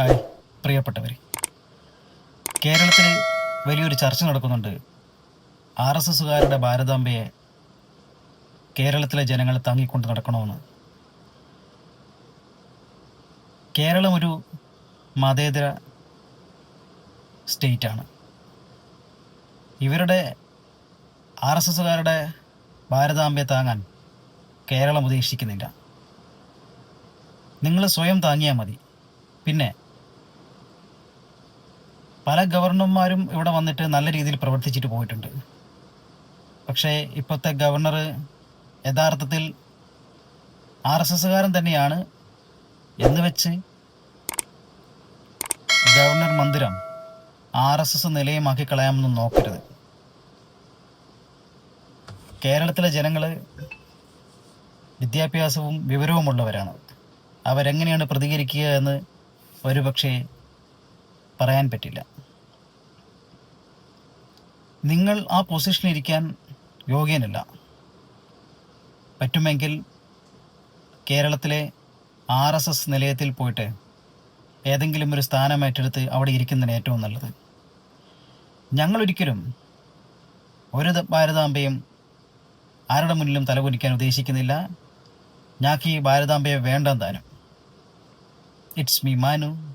Hi പ്രിയപ്പെട്ടവരെ. കേരളത്തിൽ വലിയൊരു ചർച്ച നടക്കുന്നുണ്ട്. ആർ എസ് എസുകാരുടെ ഭാരതാംബയെ കേരളത്തിലെ ജനങ്ങൾ താങ്ങിക്കൊണ്ട് നടക്കണമെന്ന്. കേരളം ഒരു മതേതര സ്റ്റേറ്റാണ്. ഇവരുടെ ആർ എസ് എസുകാരുടെ ഭാരതാംബയെ താങ്ങാൻ കേരളം ഉദ്ദേശിക്കുന്നില്ല. നിങ്ങൾ സ്വയം താങ്ങിയാൽ മതി. പിന്നെ പല ഗവർണർമാരും ഇവിടെ വന്നിട്ട് നല്ല രീതിയിൽ പ്രവർത്തിച്ചിട്ട് പോയിട്ടുണ്ട്. പക്ഷേ ഇപ്പോഴത്തെ ഗവർണർ യഥാർത്ഥത്തിൽ ആർ എസ് എസ്സുകാരൻ തന്നെയാണ് എന്ന് വെച്ച് ഗവർണർ മന്ദിരം ആർ എസ് എസ് നിലയമാക്കി കളയാമെന്ന് നോക്കരുത്. കേരളത്തിലെ ജനങ്ങൾ വിദ്യാഭ്യാസവും വിവരവുമുള്ളവരാണ്. അവരെങ്ങനെയാണ് പ്രതികരിക്കുക എന്ന് ഒരുപക്ഷെ പറയാൻ പറ്റില്ല. നിങ്ങൾ ആ പൊസിഷനിൽ ഇരിക്കാൻ യോഗ്യനല്ല. പറ്റുമെങ്കിൽ കേരളത്തിലെ ആർ എസ് എസ് നിലയത്തിൽ പോയിട്ട് ഏതെങ്കിലും ഒരു സ്ഥാനം ഏറ്റെടുത്ത് അവിടെ ഇരിക്കുന്നതിന് ഏറ്റവും നല്ലത്. ഞങ്ങളൊരിക്കലും ഒരു ഭാരതാംബയും ആരുടെ മുന്നിലും തലകുനിക്കാൻ ഉദ്ദേശിക്കുന്നില്ല. ഈ ഭാരതാംബയെ വേണ്ടെന്താനും താനും it's me Manu